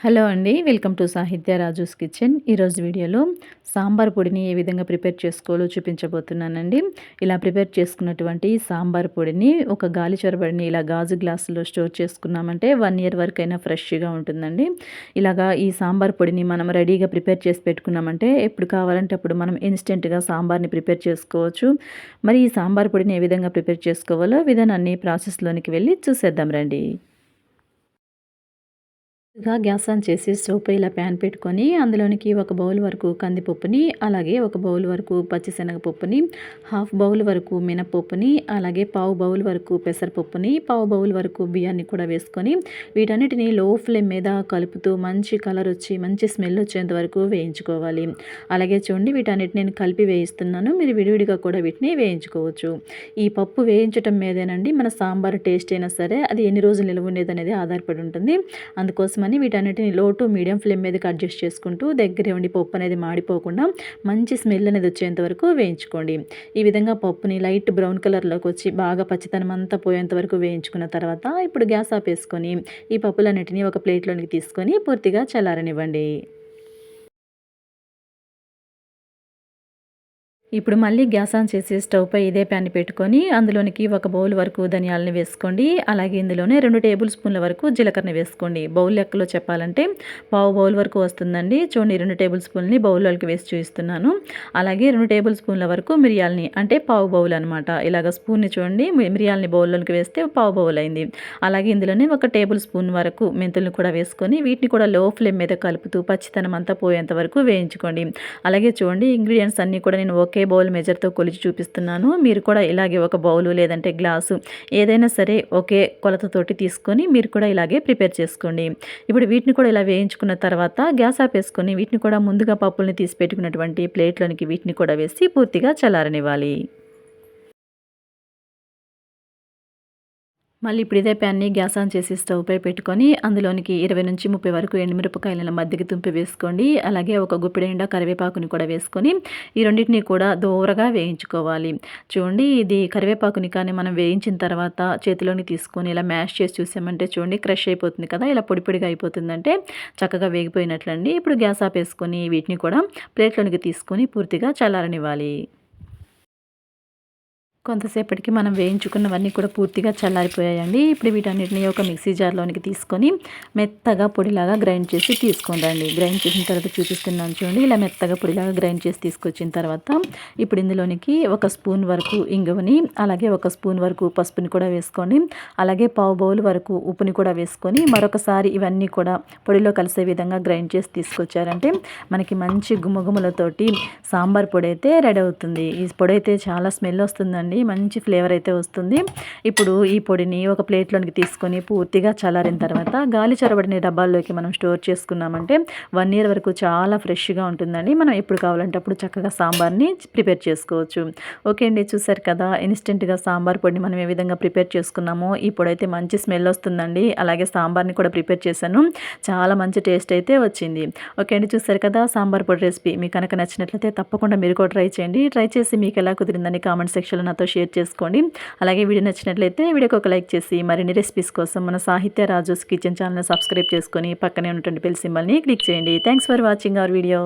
Hello అండి welcome to సాహిత్య Raju's kitchen. ఈరోజు వీడియోలో సాంబార్ పొడిని ఏ విధంగా ప్రిపేర్ చేసుకోవాలో చూపించబోతున్నానండి. ఇలా ప్రిపేర్ చేసుకున్నటువంటి సాంబార్ పొడిని ఒక గాలి చొరబడిని ఇలా గాజు గ్లాసులో స్టోర్ చేసుకున్నామంటే వన్ ఇయర్ వరకు అయినా ఫ్రెష్గా ఉంటుందండి. ఇలాగా ఈ సాంబార్ పొడిని మనం రెడీగా ప్రిపేర్ చేసి పెట్టుకున్నామంటే ఎప్పుడు కావాలంటే అప్పుడు మనం ఇన్స్టెంట్గా సాంబార్ని ప్రిపేర్ చేసుకోవచ్చు. మరి ఈ సాంబార్ పొడిని ఏ విధంగా ప్రిపేర్ చేసుకోవాలో విధానాన్ని ప్రాసెస్లోనికి వెళ్ళి చూసేద్దాం రండి. ముందుగా గ్యాస్ ఆన్ చేసి స్టవ్ పై ఇలా ప్యాన్ పెట్టుకొని అందులోనికి ఒక బౌల్ వరకు కందిపప్పుని అలాగే ఒక బౌల్ వరకు పచ్చిశనగపప్పుని హాఫ్ బౌల్ వరకు మినపప్పుని అలాగే పావు బౌల్ వరకు పెసరపప్పుని పావు బౌల్ వరకు బియ్యాన్ని కూడా వేసుకొని వీటన్నిటిని లో ఫ్లేమ్ మీద కలుపుతూ మంచి కలర్ వచ్చి మంచి స్మెల్ వచ్చేంత వరకు వేయించుకోవాలి. అలాగే చూడండి వీటన్నిటిని నేను కలిపి వేయిస్తున్నాను. మీరు విడివిడిగా కూడా వీటిని వేయించుకోవచ్చు. ఈ పప్పు వేయించటం మీదేనండి మన సాంబార్ టేస్ట్ అయినా సరే అది ఎన్ని రోజులు నిల్వ ఉండేది అనేది ఆధారపడి ఉంటుంది. అందుకోసం కానీ వీటన్నిటిని లో టు మీడియం ఫ్లేమ్ మీదకి అడ్జస్ట్ చేసుకుంటూ దగ్గరే ఉండి పప్పు అనేది మాడిపోకుండా మంచి స్మెల్ అనేది వచ్చేంత వరకు వేయించుకోండి. ఈ విధంగా పప్పుని లైట్ బ్రౌన్ కలర్లోకి వచ్చి బాగా పచ్చితనం అంతా పోయేంత వరకు వేయించుకున్న తర్వాత ఇప్పుడు గ్యాస్ ఆపేసుకొని ఈ పప్పులన్నిటిని ఒక ప్లేట్లోనికి తీసుకొని పూర్తిగా చల్లారనివ్వండి. ఇప్పుడు మళ్ళీ గ్యాస్ ఆన్ చేసి స్టవ్ పై ఇదే ప్యాన్ పెట్టుకొని అందులోనికి ఒక బౌల్ వరకు ధనియాలని వేసుకోండి. అలాగే ఇందులోనే రెండు టేబుల్ స్పూన్ల వరకు జీలకర్రని వేసుకోండి. బౌల్ లెక్కలో చెప్పాలంటే పావు బౌల్ వరకు వస్తుందండి. చూడండి రెండు టేబుల్ స్పూన్ని బౌల్లోకి వేసి చూపిస్తున్నాను. అలాగే రెండు టేబుల్ స్పూన్ల వరకు మిరియాలని అంటే పావు బౌల్ అనమాట ఇలాగ స్పూన్ని చూడండి మిరియాలని బౌల్లోకి వేస్తే పావు బౌల్ అయింది. అలాగే ఇందులోనే ఒక టేబుల్ స్పూన్ వరకు మెంతులను కూడా వేసుకొని వీటిని కూడా లో ఫ్లేమ్ మీద కలుపుతూ పచ్చితనం అంతా పోయేంత వరకు వేయించుకోండి. అలాగే చూడండి ఇంగ్రీడియంట్స్ అన్నీ కూడా నేను ఓకే ఒకే బౌల్ మెజర్తో కొలిచి చూపిస్తున్నాను. మీరు కూడా ఇలాగే ఒక బౌలు లేదంటే గ్లాసు ఏదైనా సరే ఒకే కొలతతోటి తీసుకొని మీరు కూడా ఇలాగే ప్రిపేర్ చేసుకోండి. ఇప్పుడు వీటిని కూడా ఇలా వేయించుకున్న తర్వాత గ్యాస్ ఆపేసుకొని వీటిని కూడా ముందుగా పప్పుల్ని తీసి పెట్టుకున్నటువంటి ప్లేట్లోనికి వీటిని కూడా వేసి పూర్తిగా చల్లారనివ్వాలి. మళ్ళీ ఇప్పుడు ఇదే ప్యాన్ని గ్యాస్ ఆన్ చేసి స్టవ్ పై పెట్టుకొని అందులోనికి ఇరవై నుంచి ముప్పై వరకు ఎండుమిరపకాయలను మధ్యకి తుంపి వేసుకోండి. అలాగే ఒక గుప్పిడి నిండా కరివేపాకుని కూడా వేసుకొని ఈ రెండింటిని కూడా దూరగా వేయించుకోవాలి. చూడండి ఇది కరివేపాకుని కానీ మనం వేయించిన తర్వాత చేతిలోని తీసుకొని ఇలా మ్యాష్ చేసి చూసామంటే చూడండి క్రష్ అయిపోతుంది కదా ఇలా పొడి పొడిగా అయిపోతుందంటే చక్కగా వేగిపోయినట్లండి. ఇప్పుడు గ్యాస్ ఆపేసుకొని వీటిని కూడా ప్లేట్లోనికి తీసుకొని పూర్తిగా చల్లారనివ్వాలి. కొంతసేపటికి మనం వేయించుకున్నవన్నీ కూడా పూర్తిగా చల్లారిపోయాయండి. ఇప్పుడు వీటన్నిటిని ఒక మిక్సీ జార్లోనికి తీసుకొని మెత్తగా పొడిలాగా గ్రైండ్ చేసి తీసుకోండి గ్రైండ్ చేసిన తర్వాత చూపిస్తున్నాను చూడండి. ఇలా మెత్తగా పొడిలాగా గ్రైండ్ చేసి తీసుకొచ్చిన తర్వాత ఇప్పుడు ఇందులోనికి ఒక స్పూన్ వరకు ఇంగువని అలాగే ఒక స్పూన్ వరకు పసుపుని కూడా వేసుకొని అలాగే పావు బౌల్ వరకు ఉప్పుని కూడా వేసుకొని మరొకసారి ఇవన్నీ కూడా పొడిలో కలిసే విధంగా గ్రైండ్ చేసి తీసుకొచ్చారంటే మనకి మంచి గుమ్మగుమ్మలతోటి సాంబార్ పొడి అయితే రెడీ అవుతుంది. ఈ పొడి అయితే చాలా స్మెల్ వస్తుందండి. మంచి ఫ్లేవర్ అయితే వస్తుంది. ఇప్పుడు ఈ పొడిని ఒక ప్లేట్లోనికి తీసుకొని పూర్తిగా చల్లారిన తర్వాత గాలి చొరబడిన డబ్బాల్లోకి మనం స్టోర్ చేసుకున్నామంటే వన్ ఇయర్ వరకు చాలా ఫ్రెష్గా ఉంటుందండి. మనం ఎప్పుడు కావాలంటే అప్పుడు చక్కగా సాంబార్ని ప్రిపేర్ చేసుకోవచ్చు. ఓకే అండి చూసారు కదా ఇన్స్టెంట్గా సాంబార్ పొడిని మనం ఏ విధంగా ప్రిపేర్ చేసుకున్నామో ఈ పొడి అయితే మంచి స్మెల్ వస్తుందండి. అలాగే సాంబార్ని కూడా ప్రిపేర్ చేశాను. చాలా మంచి టేస్ట్ అయితే వచ్చింది. ఓకే అండి చూసారు కదా సాంబార్ పొడి రెసిపీ. మీకు కనుక నచ్చినట్లయితే తప్పకుండా మీరు కూడా ట్రై చేయండి. ట్రై చేసి మీకు ఎలా కుదిరిందని కామెంట్ సెక్షన్లో నాతో షేర్ చేసుకోండి. అలాగే వీడియో నచ్చినట్లయితే వీడియోకి ఒక లైక్ చేసి మరిన్ని రెసిపీస్ కోసం మన సాహిత్య రాజోస్ కిచెన్ ఛానల్ సబ్స్క్రైబ్ చేసుకొని పక్కనే ఉన్నటువంటి బెల్ సింబల్ని క్లిక్ చేయండి. Thanks for watching our video.